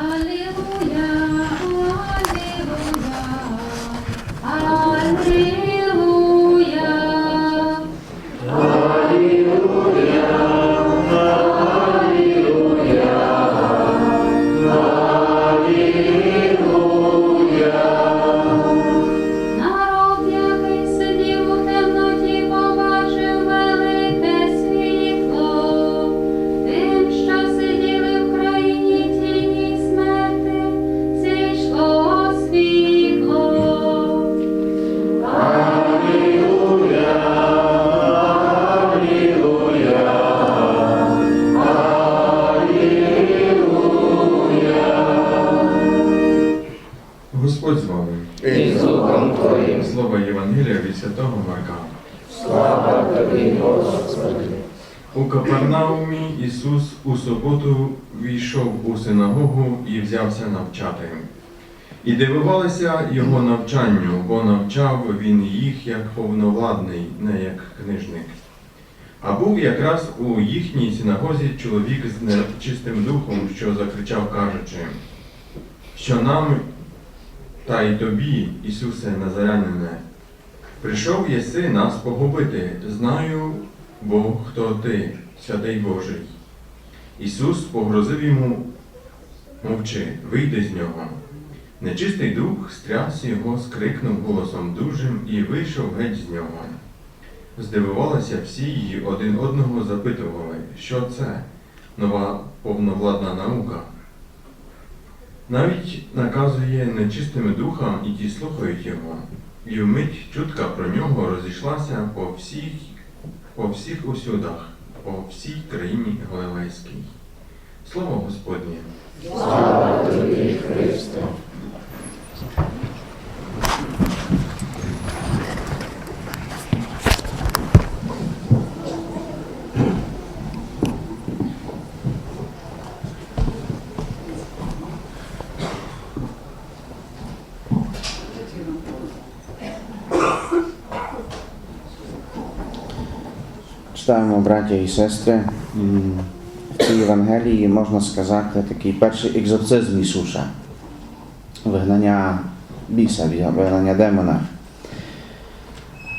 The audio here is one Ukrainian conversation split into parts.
Алілуя, Слава Тобі, Господи. У Капернаумі Ісус у суботу війшов у синагогу і взявся навчати. І дивувалися його навчанню, бо навчав він їх як повновладний, не як книжник. А був якраз у їхній синагозі чоловік з нечистим духом, що закричав, кажучи, що нам та й тобі, Ісусе Назарянине, прийшов єси нас погубити, знаю, бо хто ти, святий Божий. Ісус погрозив йому, мовчи, вийди з нього. Нечистий дух стряс його, скрикнув голосом дужим і вийшов геть з нього. Здивувалися всі і один одного запитували, що це нова повновладна наука. Навіть наказує нечистими духам, і ті слухають його, і вмить чутка про нього розійшлася по всіх, по всіх усюдах, по всій країні Галилейській. Слово Господнє. Слава Тобі, Христе. Читаємо, браття і сестри, в цій Євангелії можна сказати такий перший екзорцизм Ісуса, вигнання біса, вигнання демона.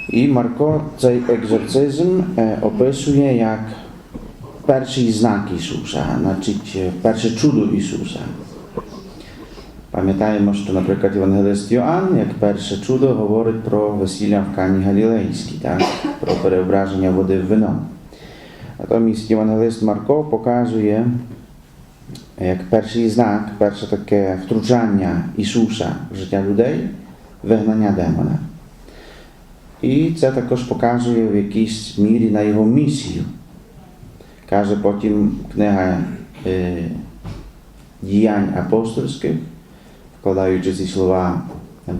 І Марко цей екзорцизм е, описує як перший знак Ісуса, значить е, перше чудо Ісуса. Пам'ятаємо, що, наприклад, Євангелист Йоанн, як перше чудо, говорить про весілля в Кані Галілейській, так? про переображення води в вино. Натомість Євангелист Марко показує як перший знак, перше таке втручання Ісуса в життя людей, вигнання демона. І це також показує в якійсь мірі на його місію. Каже потім книга е, діянь апостольських, вкладаючи ці слова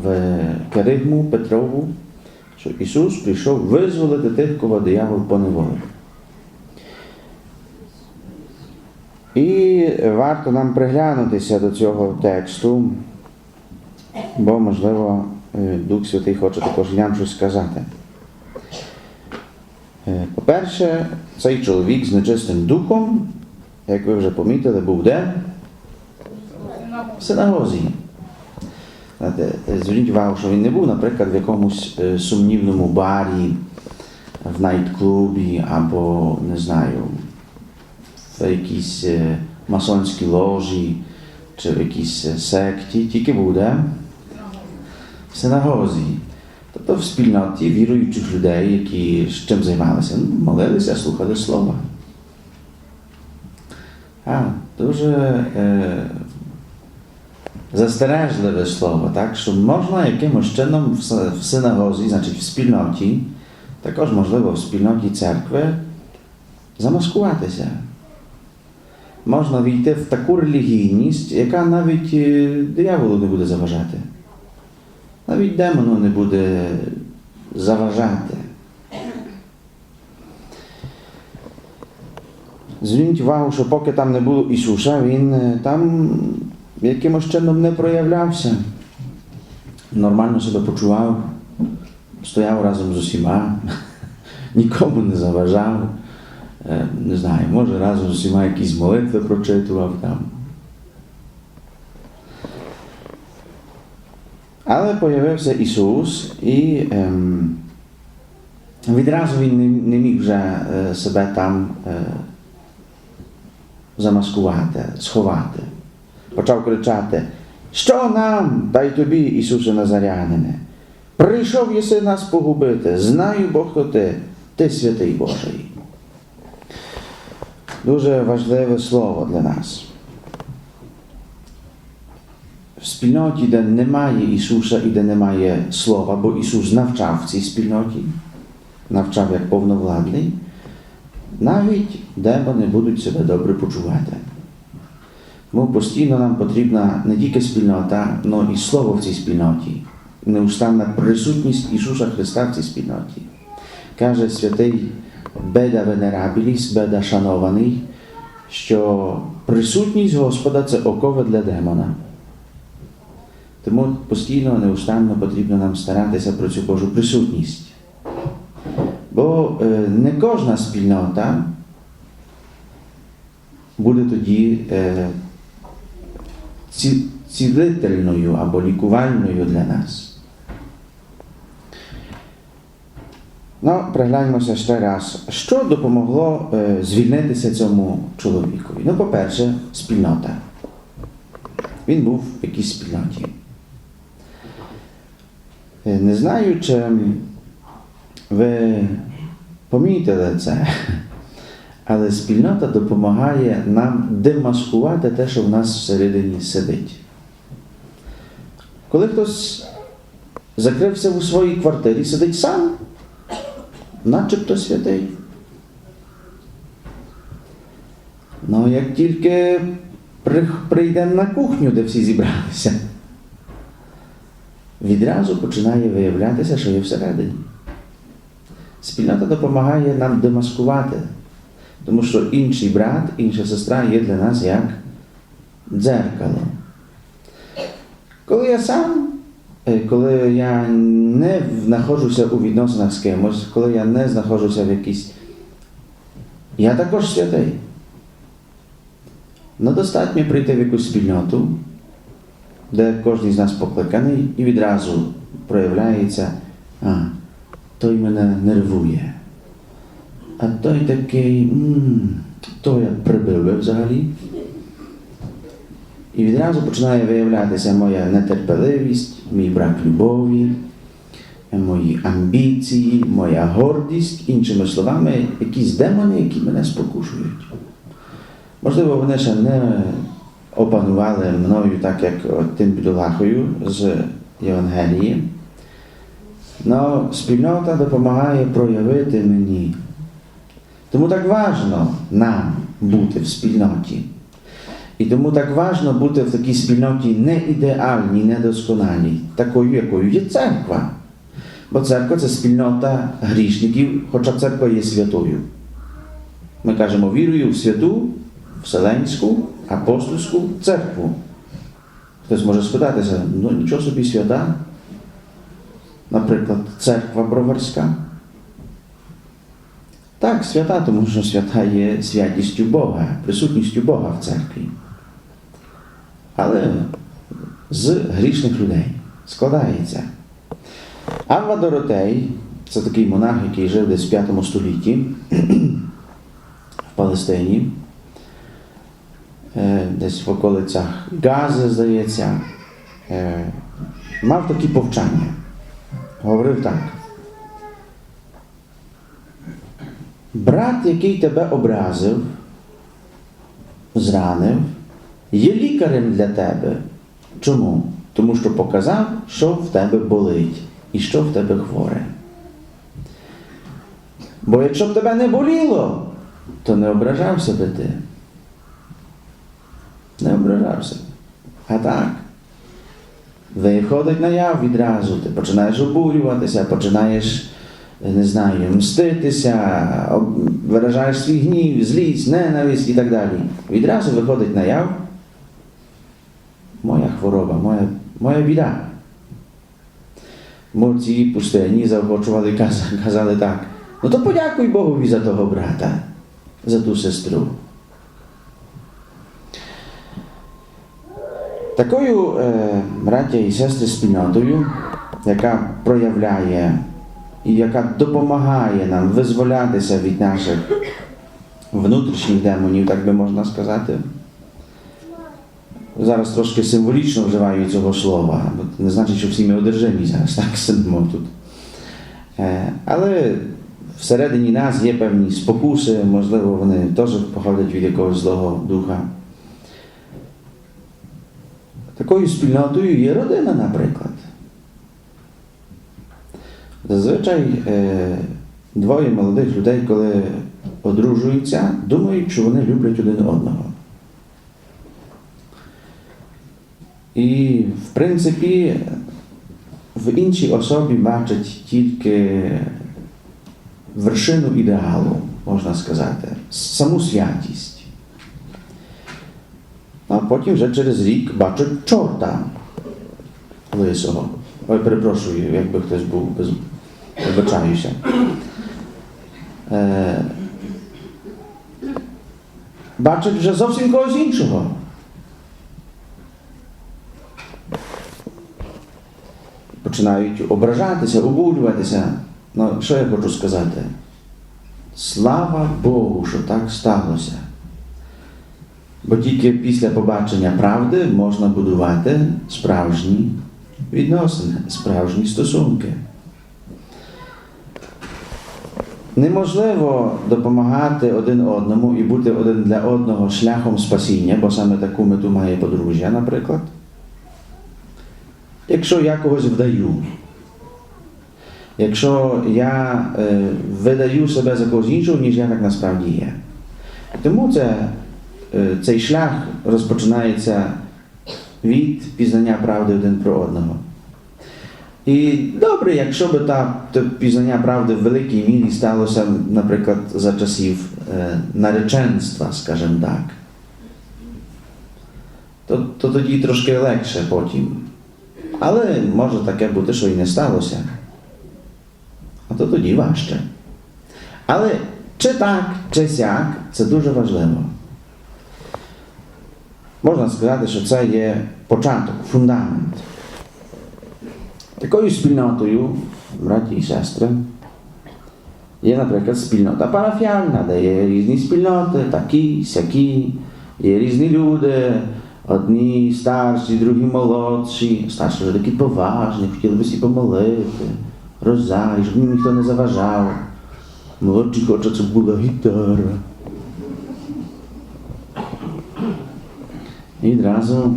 в Керигму Петрову, що Ісус прийшов визволити тих, кого диявол поневолив. І варто нам приглянутися до цього тексту, бо, можливо, е, Дух Святий хоче також нам щось сказати. Е, По-перше, цей чоловік з нечистим духом, як ви вже помітили, був де? В синагозі. Зверніть увагу, що він не був, наприклад, в якомусь е, сумнівному барі, в найт-клубі або, не знаю, в якійсь е, масонській ложі чи в якійсь е, секті, тільки був де? В синагозі. Тобто в спільноті віруючих людей, які з чим займалися? Ну, Молилися, слухали слова. А, дуже е, застережливе слово, так? що можна якимось чином в, синагозі, значить в спільноті, також можливо в спільноті церкви, замаскуватися. Можна війти в таку релігійність, яка навіть е, дияволу не буде заважати. Навіть демону не буде заважати. Зверніть увагу, що поки там не було Ісуса, Він е, там якимось чином не проявлявся. Нормально себе почував, стояв разом з усіма, нікому не заважав. Е, не знаю, може разом з усіма якісь молитви прочитував там. Але з'явився Ісус і ем, відразу Він не, не міг вже е, себе там е, замаскувати, сховати. Почав кричати: Що нам, та й тобі, Ісусе Назарянине? Прийшов єси нас погубити, знаю Бог, хто ти, ти святий Божий. Дуже важливе слово для нас. В спільноті, де немає Ісуса і де немає Слова, бо Ісус навчав в цій спільноті, навчав як повновладний, навіть демони будуть себе добре почувати. Тому постійно нам потрібна не тільки спільнота, але і Слово в цій спільноті, неустанна присутність Ісуса Христа в цій спільноті. Каже святий Беда Венерабіліс, Беда Шанований, що присутність Господа це окови для демона. Тому постійно, неустанно потрібно нам старатися про цю Божу присутність. Бо е, не кожна спільнота буде тоді е, цілительною або лікувальною для нас. Ну, пригляньмося ще раз, що допомогло е, звільнитися цьому чоловікові. Ну, по-перше, спільнота. Він був в якійсь спільноті. Е, Не знаю, чи ви помітили це, але спільнота допомагає нам демаскувати те, що в нас всередині сидить. Коли хтось закрився у своїй квартирі, сидить сам, начебто святий. Ну, як тільки прийде на кухню, де всі зібралися, відразу починає виявлятися, що є всередині. Спільнота допомагає нам демаскувати, тому що інший брат, інша сестра є для нас як дзеркало. Коли я сам, е, коли я не знаходжуся у відносинах з кимось, коли я не знаходжуся в якійсь. Я також святий. Ну, достатньо прийти в якусь спільноту, де кожен з нас покликаний, і відразу проявляється, а, той мене нервує. А той такий, м то я прибив би взагалі. І відразу починає виявлятися моя нетерпеливість, мій брак любові, мої амбіції, моя гордість, іншими словами, якісь демони, які мене спокушують. Можливо, вони ще не опанували мною, так як тим бідолахою з Євангелії. Но спільнота допомагає проявити мені. Тому так важно нам бути в спільноті. І тому так важно бути в такій спільноті не ідеальній, недосконалій, такою, якою є церква. Бо церква це спільнота грішників, хоча церква є святою. Ми кажемо, вірую в святу, Вселенську, апостольську церкву. Хтось може спитатися, ну нічого собі свята. Наприклад, церква броварська. Так, свята, тому що свята є святістю Бога, присутністю Бога в церкві. Але з грішних людей складається. Авва Доротей це такий монах, який жив десь в 5 столітті в Палестині, десь в околицях Гази, здається, мав такі повчання. Говорив так. Брат, який тебе образив, зранив, є лікарем для тебе. Чому? Тому що показав, що в тебе болить і що в тебе хворе. Бо якщо б тебе не боліло, то не ображався би ти. Не ображався. А так. Виходить наяв відразу, ти починаєш обурюватися, починаєш, не знаю, мститися, виражаєш свій гнів, злість, ненависть і так далі. Відразу виходить наяв моя хвороба, моя, моя біда. Мовці пустині заохочували, каз- казали так. Ну то подякуй Богові за того брата, за ту сестру. Такою, е, браття і сестри, спільнотою, яка проявляє яка допомагає нам визволятися від наших внутрішніх демонів, так би можна сказати. Зараз трошки символічно вживаю цього слова, бо це не значить, що всі ми одержимі зараз так сидимо тут. Е, Але всередині нас є певні спокуси, можливо, вони теж походять від якогось злого духа. Такою спільнотою є родина, наприклад. Зазвичай е, двоє молодих людей, коли одружуються, думають, що вони люблять один одного. І, в принципі, в іншій особі бачать тільки вершину ідеалу, можна сказати, саму святість. А потім вже через рік бачать чорта лисого. Ой, перепрошую, якби хтось був без. Вибачаюся. Е, бачать вже зовсім когось іншого. Починають ображатися, обурюватися. Ну, що я хочу сказати? Слава Богу, що так сталося. Бо тільки після побачення правди можна будувати справжні відносини, справжні стосунки. Неможливо допомагати один одному і бути один для одного шляхом спасіння, бо саме таку мету має подружжя, наприклад. Якщо я когось вдаю, якщо я е, видаю себе за когось іншого, ніж я так насправді є. Тому це, е, цей шлях розпочинається від пізнання правди один про одного. І добре, якщо би та, пізнання правди в великій мірі сталося, наприклад, за часів е, нареченства, скажімо так, то, то тоді трошки легше потім. Але може таке бути, що і не сталося. А то тоді важче. Але чи так, чи сяк, це дуже важливо. Можна сказати, що це є початок, фундамент. Такою спільнотою, браті і сестри, є, наприклад, спільнота парафіальна, де є різні спільноти, такі, сякі, є різні люди, одні старші, другі молодші, старші вже такі поважні, хотіли би всі помолити, розарі, щоб їм ніхто не заважав. Молодші хочуть, щоб була гітара. І відразу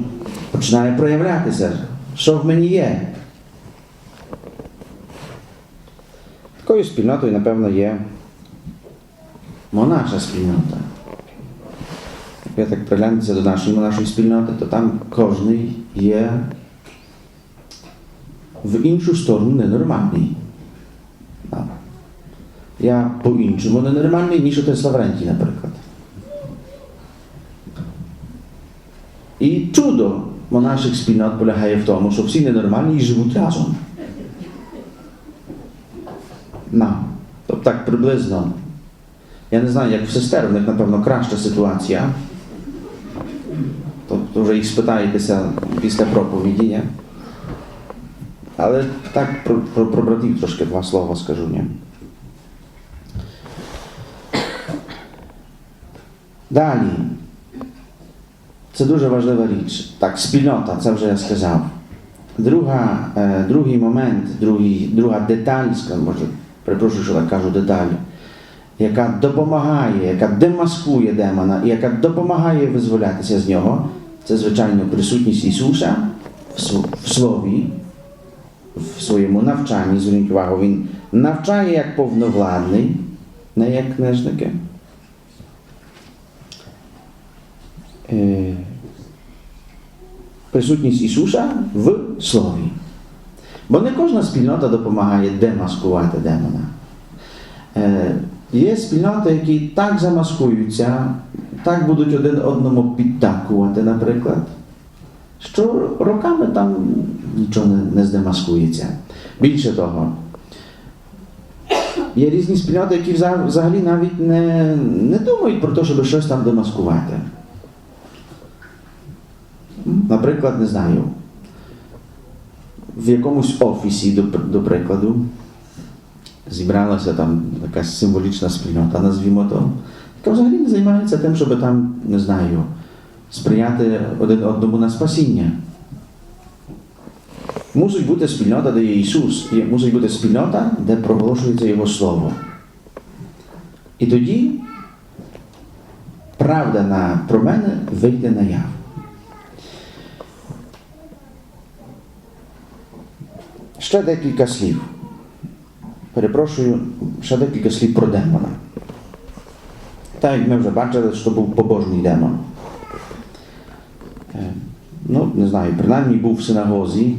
починає проявлятися, що в мені є. Такою спільнотою, напевно, є монаша спільнота. Як я так приглянутися до нашої монашої спільноти, то там кожний є в іншу сторону ненормальний. Я по-іншому ненормальний, ніж отець Лаврентій, наприклад. І чудо монаших спільнот полягає в тому, що всі ненормальні і живуть разом. На. Тобто так приблизно. Я не знаю, як в сестер, в них, напевно, краща ситуація. Тобто вже їх спитаєтеся після проповіді, ні? Але так про, про, про братів трошки два слова скажу, ні? Далі. Це дуже важлива річ. Так, спільнота, це вже я сказав. Друга, е, другий момент, другий, друга деталь, скажімо, перепрошую, що так кажу деталь, яка допомагає, яка демаскує демона яка допомагає визволятися з нього, це, звичайно, присутність Ісуса в, Слові, в своєму навчанні, зверніть увагу, Він навчає як повновладний, не як книжники. Е, присутність Ісуса в Слові. Бо не кожна спільнота допомагає демаскувати демона. Е, є спільноти, які так замаскуються, так будуть один одному підтакувати, наприклад, що роками там нічого не, не здемаскується. Більше того, є різні спільноти, які взагалі навіть не, не думають про те, щоб щось там демаскувати. Наприклад, не знаю, в якомусь офісі, до, до прикладу, зібралася там якась символічна спільнота, назвімо то, яка взагалі не займається тим, щоб там, не знаю, сприяти один одному на спасіння. Мусить бути спільнота, де є Ісус, мусить бути спільнота, де проголошується Його Слово. І тоді правда на, про мене вийде наяву. Ще декілька слів. Перепрошую, ще декілька слів про демона. Так як ми вже бачили, що був побожний демон. Е, Ну, не знаю, принаймні був в синагозі.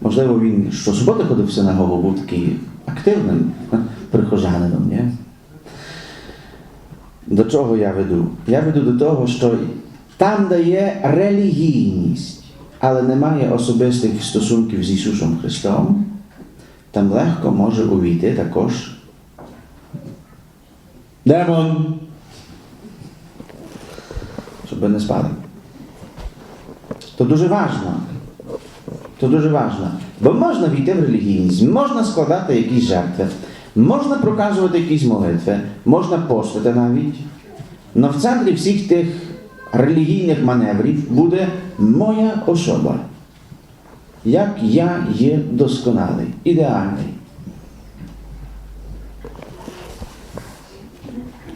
Можливо, він щосуботи ходив в синагогу, був такий активним прихожанином, ні? До чого я веду? Я веду до того, що там, де є релігійність, але немає особистих стосунків з Ісусом Христом, там легко може увійти також демон. Щоб не спали. То дуже важно. То дуже важно. Бо можна війти в релігійність, можна складати якісь жертви, можна проказувати якісь молитви, можна постити навіть. Но в центрі всіх тих релігійних маневрів буде моя особа. Як я є досконалий, ідеальний.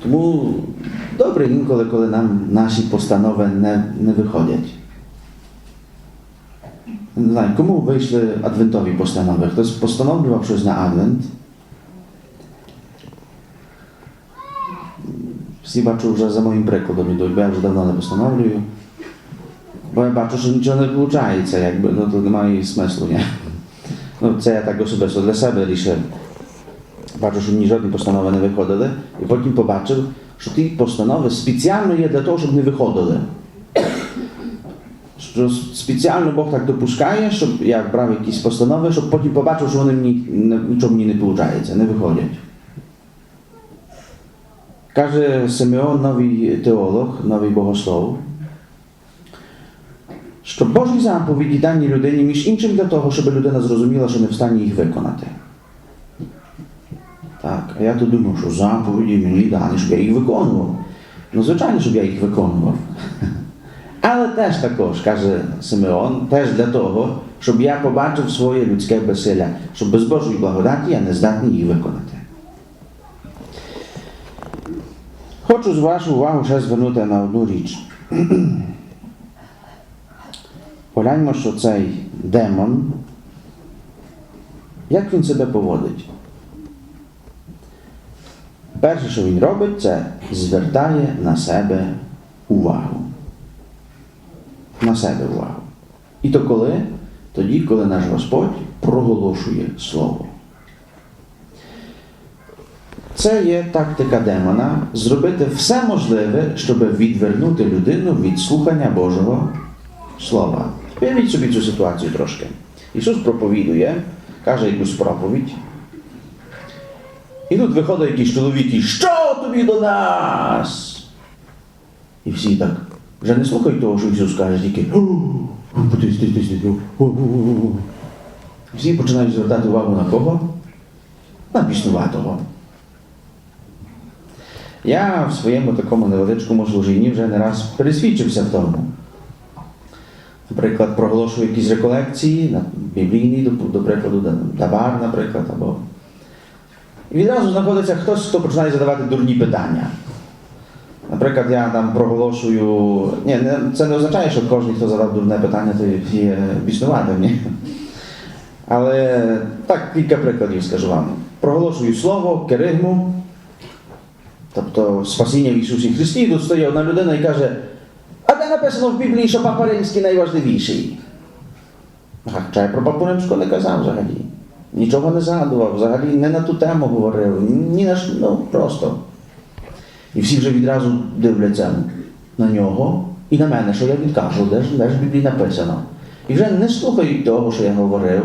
Тому добре інколи, коли нам наші постанови не, не виходять. Не знаю, кому вийшли адвентові постанови? Хтось постановлював щось на адвент? Всі бачу вже за моїм прикладом ідуть, бо я вже давно не постановлюю. Бо я бачу, що нічого не виходить, якби, ну то немає смислу, ні? Ну, це я так особисто для себе рішив. Бачу, що мені жодні постанови не виходили, і потім побачив, що ті постанови спеціально є для того, щоб не виходили. Що спеціально Бог так допускає, щоб я брав якісь постанови, щоб потім побачив, що вони мені не- нічого мені не виходить, не виходять. Каже Симеон, новий теолог, новий богослов, що Божі заповіді дані людині, між іншим для того, щоб людина зрозуміла, що не в стані їх виконати. Так, а я то думав, що заповіді мені дані, щоб я їх виконував. Ну, звичайно, щоб я їх виконував. Але теж також, каже Симеон, теж для того, щоб я побачив своє людське безсилля, щоб без Божої благодаті я не здатний її виконати. Хочу з вашу увагу ще звернути на одну річ. Погляньмо, що цей демон, як він себе поводить. Перше, що він робить, це звертає на себе увагу. На себе увагу. І то коли? Тоді, коли наш Господь проголошує Слово. Це є тактика демона зробити все можливе, щоб відвернути людину від слухання Божого Слова. Уявіть собі цю ситуацію трошки. Ісус проповідує, каже якусь проповідь. І тут виходить якийсь чоловік і що тобі до нас? І всі так вже не слухають того, що Ісус каже, тільки всі починають звертати увагу на кого? На біснуватого. Я в своєму такому невеличкому служінні вже не раз пересвідчився в тому. Наприклад, проголошую якісь реколекції, біблійні, до, прикладу, Давар, наприклад, або. І відразу знаходиться хтось, хто починає задавати дурні питання. Наприклад, я там проголошую. Ні, це не означає, що кожен, хто задав дурне питання, то є біснуватим. Але так, кілька прикладів скажу вам. Проголошую слово, керигму, тобто спасіння в Ісусі Христі, тут стоїть одна людина і каже, а де написано в Біблії, що Папа Римський найважливіший? Хоча про Папу Римського не казав взагалі. Нічого не згадував, взагалі не на ту тему говорив, ні на що, ну просто. І всі вже відразу дивляться на нього і на мене, що я відкажу, де ж, де ж в Біблії написано. І вже не слухають того, що я говорив.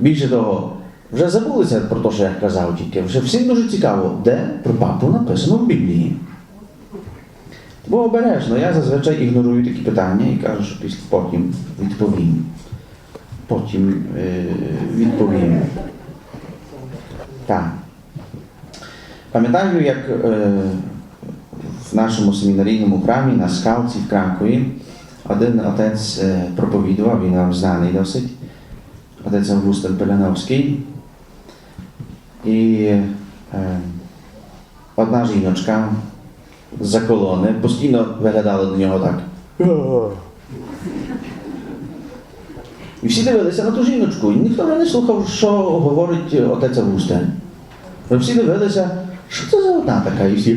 Більше того, вже забулися про те, що я казав тільки. Вже всім дуже цікаво, де про папу написано в Біблії. Бо обережно, я зазвичай ігнорую такі питання і кажу, що потім відповім. Потім е, відповім. Так. Пам'ятаю, як е, в нашому семінарійному храмі на скалці в Кракові один отець е, проповідував, він нам знаний досить, отець Августин Пеляновський. І е, одна жіночка з-за колони постійно виглядала до нього так. І всі дивилися на ту жіночку, і ніхто не слухав, що говорить отець Августин. Всі дивилися, що це за одна така, і всі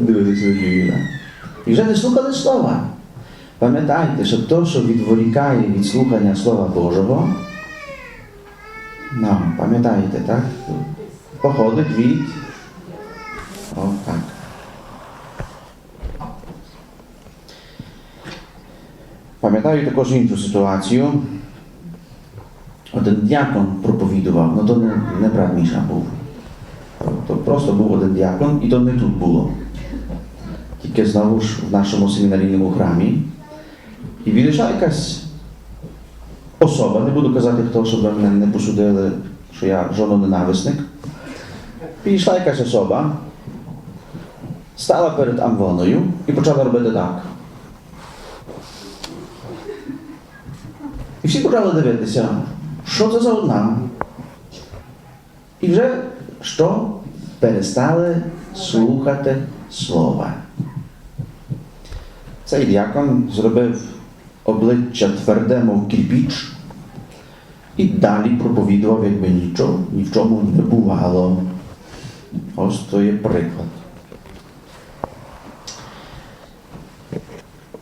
дивилися на нього. І вже не слухали слова. Пам'ятайте, що то, що відволікає від слухання Слова Божого, ну, пам'ятаєте, так? Походить від. О, так. Пам'ятаю також іншу ситуацію. Один дякон проповідував, ну то не, не брат Міша був. То просто був один дякон, і то не тут було. Тільки знову ж в нашому семінарійному храмі. І відійшла якась особа, не буду казати хто, щоб мене не посудили, що я жононенависник. Підійшла якась особа, стала перед амвоною і почала робити так. І всі почали дивитися, що це за одна. І вже що? Перестали слухати слова. Цей дякон зробив обличчя тверде, мов кирпіч, і далі проповідував, якби нічого, ні в чому не бувало. Ось то є приклад.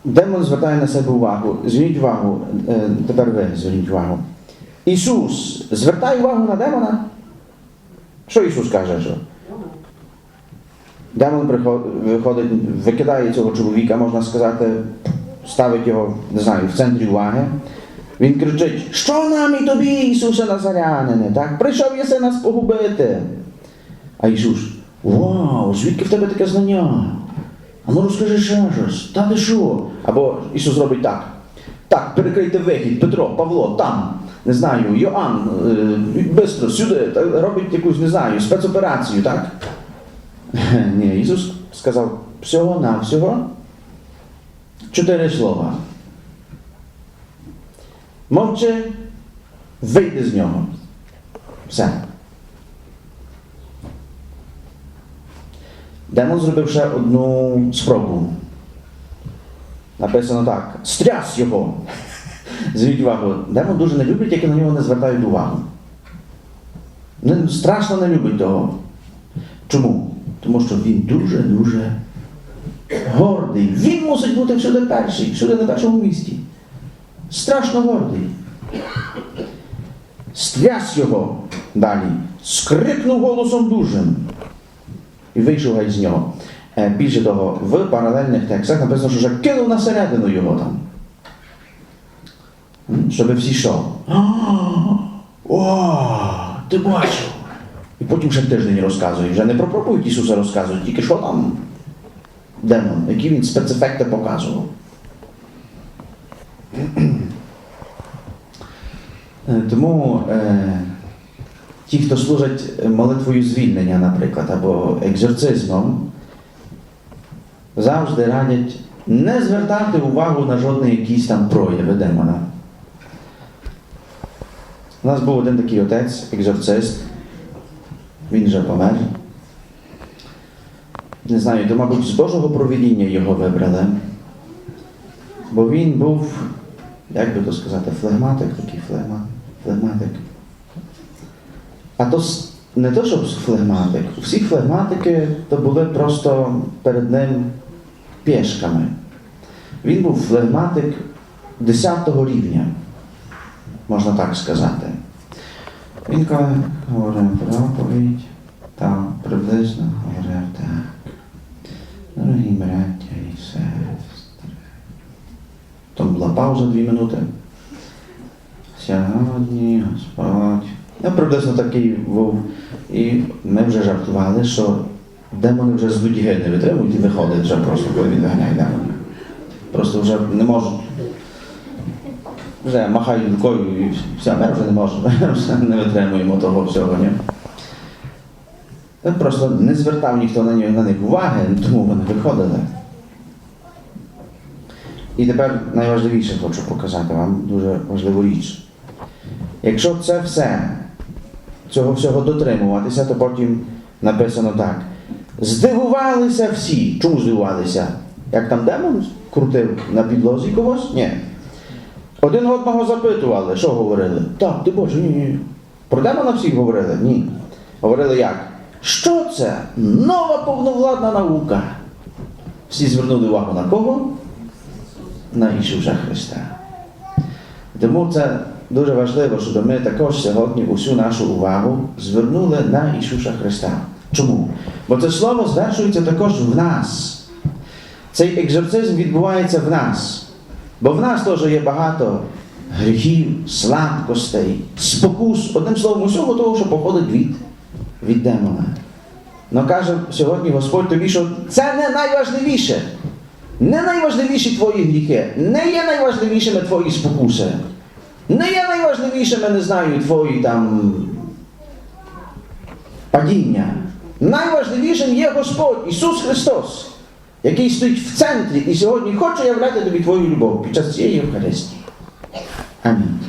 Демон звертає на себе увагу. Зверніть увагу, тепер ви зверніть увагу. Ісус звертає увагу на демона. Що Ісус каже? Що? Демон виходить, викидає цього чоловіка, можна сказати, ставить його, не знаю, в центрі уваги. Він кричить: Що нам і тобі, Ісусе Назарянине? Так? Прийшов єси нас погубити. А Ісус, вау, звідки в тебе таке знання? А ну розкажи ще щось, та ти що? Або Ісус робить так. Так, перекрийте вихід, Петро, Павло, там, не знаю, Йоанн, е, бистро, сюди, та робить якусь, не знаю, спецоперацію, так? Ні, Ісус сказав всього на всього чотири слова. Мовчи, вийди з нього. Все. Демон зробив ще одну спробу. Написано так: стряс його. Зверніть увагу, демон дуже не любить, як на нього не звертають увагу. Не, страшно не любить того. Чому? Тому що він дуже-дуже гордий. Він мусить бути всюди перший, всюди на першому місці. Страшно гордий. Стряс його далі, скрикнув голосом дужим і вийшов геть з нього. Е, Більше того, в паралельних текстах написано, що вже кинув на середину його там. Щоб всі йшов. О, ти бачив. І потім ще тиждень розказує. Вже не про проповідь Ісуса розказує, тільки що там демон, які він спецефекти показував. Е, Тому е, ті, хто служать молитвою звільнення, наприклад, або екзорцизмом, завжди радять не звертати увагу на жодний якийсь там прояви демона. У нас був один такий отець, екзорцист, він вже помер. Не знаю, то, мабуть, з Божого провідіння його вибрали. Бо він був, як би то сказати, флегматик, такий флегма, флегматик. А то не то, щоб флегматик. Всі флегматики то були просто перед ним пішками. Він був флегматик 10 рівня, можна так сказати. Він коли говорив проповідь, там приблизно говорив так. Дорогі браття і сестри. Там була пауза дві минути. Сьогодні Господь. Ну, приблизно такий був. І ми вже жартували, що демони вже з нудьги не витримують і виходять вже просто, коли він виганяє демонів. Просто вже не можуть. Вже махають рукою і все, ми вже не можемо, вже не витримуємо того всього. Ні? Просто не звертав ніхто на них уваги, тому вони виходили. І тепер найважливіше хочу показати вам дуже важливу річ. Якщо це все, цього всього дотримуватися, то потім написано так. Здивувалися всі. Чому здивувалися? Як там демон крутив на підлозі когось? Ні. Один одного запитували, що говорили? Так, ти Боже, ні, ні. Про демона всі говорили? Ні. Говорили як? Що це? Нова повновладна наука. Всі звернули увагу на кого? На Ісуса Христа. Тому це дуже важливо, щоб ми також сьогодні усю нашу увагу звернули на Ісуса Христа. Чому? Бо це слово звершується також в нас. Цей екзорцизм відбувається в нас. Бо в нас теж є багато гріхів, слабкостей, спокус, одним словом, усього того, що походить від, від демона. Но каже сьогодні Господь тобі, що це не найважливіше. Не найважливіші твої гріхи, не є найважливішими твої спокуси. Не є найважливішими, не знаю, твої там падіння. Найважливішим є Господь Ісус Христос, який стоїть в центрі і сьогодні хоче являти тобі твою любов під час цієї Євхаристії. Амінь.